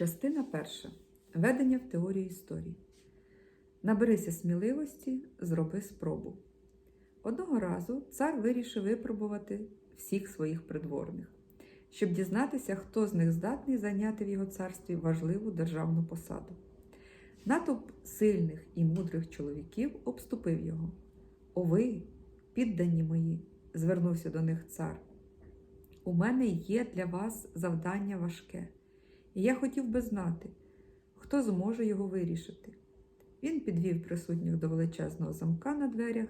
Частина перша. Ведення в теорію історії. Наберися сміливості, зроби спробу. Одного разу цар вирішив випробувати всіх своїх придворних, щоб дізнатися, хто з них здатний зайняти в його царстві важливу державну посаду. Натовп сильних і мудрих чоловіків обступив його. О ви, піддані мої, звернувся до них цар. У мене є для вас завдання важке, і я хотів би знати, хто зможе його вирішити. Він підвів присутніх до величезного замка на дверях,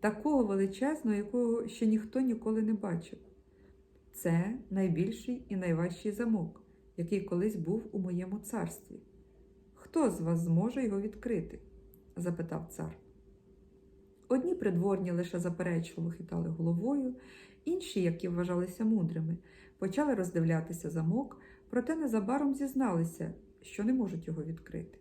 такого величезного, якого ще ніхто ніколи не бачив. Це найбільший і найважчий замок, який колись був у моєму царстві. Хто з вас зможе його відкрити? запитав цар. Одні придворні лише заперечливо хитали головою, інші, які вважалися мудрими, почали роздивлятися замок, проте незабаром зізналися, що не можуть його відкрити.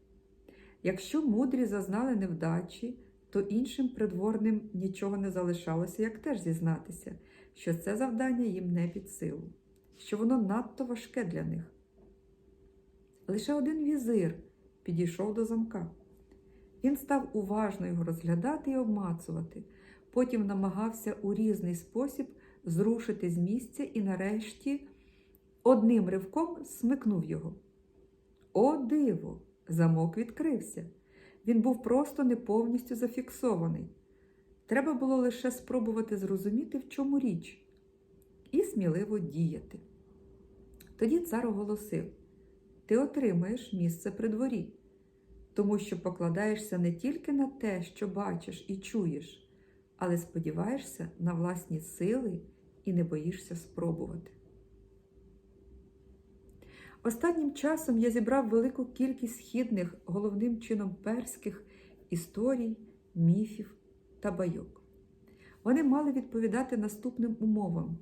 Якщо мудрі зазнали невдачі, то іншим придворним нічого не залишалося, як теж зізнатися, що це завдання їм не під силу, що воно надто важке для них. Лише один візир підійшов до замка. Він став уважно його розглядати і обмацувати, потім намагався у різний спосіб зрушити з місця і нарешті одним ривком смикнув його. О, диво! Замок відкрився. Він був просто не повністю зафіксований. Треба було лише спробувати зрозуміти, в чому річ, і сміливо діяти. Тоді цар оголосив: ти отримаєш місце при дворі, тому що покладаєшся не тільки на те, що бачиш і чуєш, але сподіваєшся на власні сили і не боїшся спробувати. Останнім часом я зібрав велику кількість східних, головним чином перських історій, міфів та байок. Вони мали відповідати наступним умовам: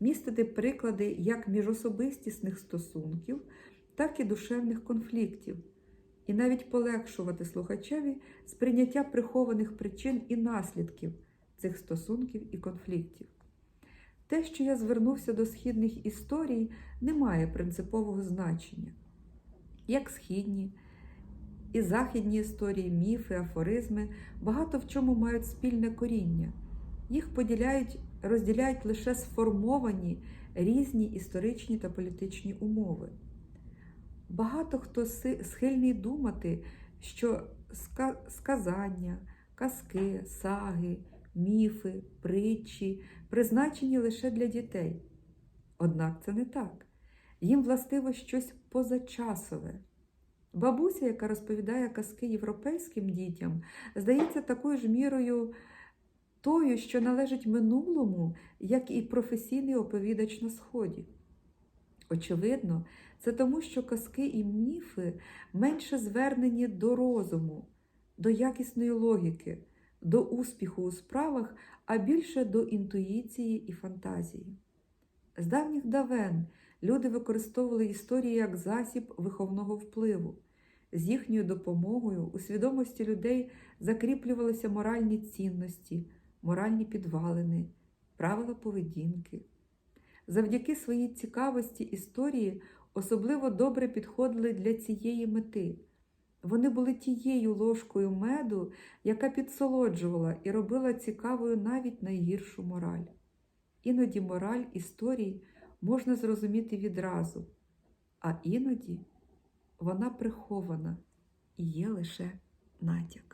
містити приклади як міжособистісних стосунків, так і душевних конфліктів, і навіть полегшувати слухачеві сприйняття прихованих причин і наслідків цих стосунків і конфліктів. Те, що я звернувся до східних історій, не має принципового значення. Як східні і західні історії, міфи, афоризми багато в чому мають спільне коріння. Їх поділяють, розділяють лише сформовані різні історичні та політичні умови. Багато хто схильний думати, що сказання, казки, саги, міфи, притчі призначені лише для дітей. Однак це не так. Їм властиво щось позачасове. Бабуся, яка розповідає казки європейським дітям, здається такою ж мірою тою, що належить минулому, як і професійний оповідач на Сході. Очевидно, це тому, що казки і міфи менше звернені до розуму, до якісної логіки, до успіху у справах, а більше до інтуїції і фантазії. З давніх давен люди використовували історії як засіб виховного впливу. З їхньою допомогою у свідомості людей закріплювалися моральні цінності, моральні підвалини, правила поведінки. Завдяки своїй цікавості історії особливо добре підходили для цієї мети. Вони були тією ложкою меду, яка підсолоджувала і робила цікавою навіть найгіршу мораль. Іноді мораль історій можна зрозуміти відразу, а іноді вона прихована і є лише натяк.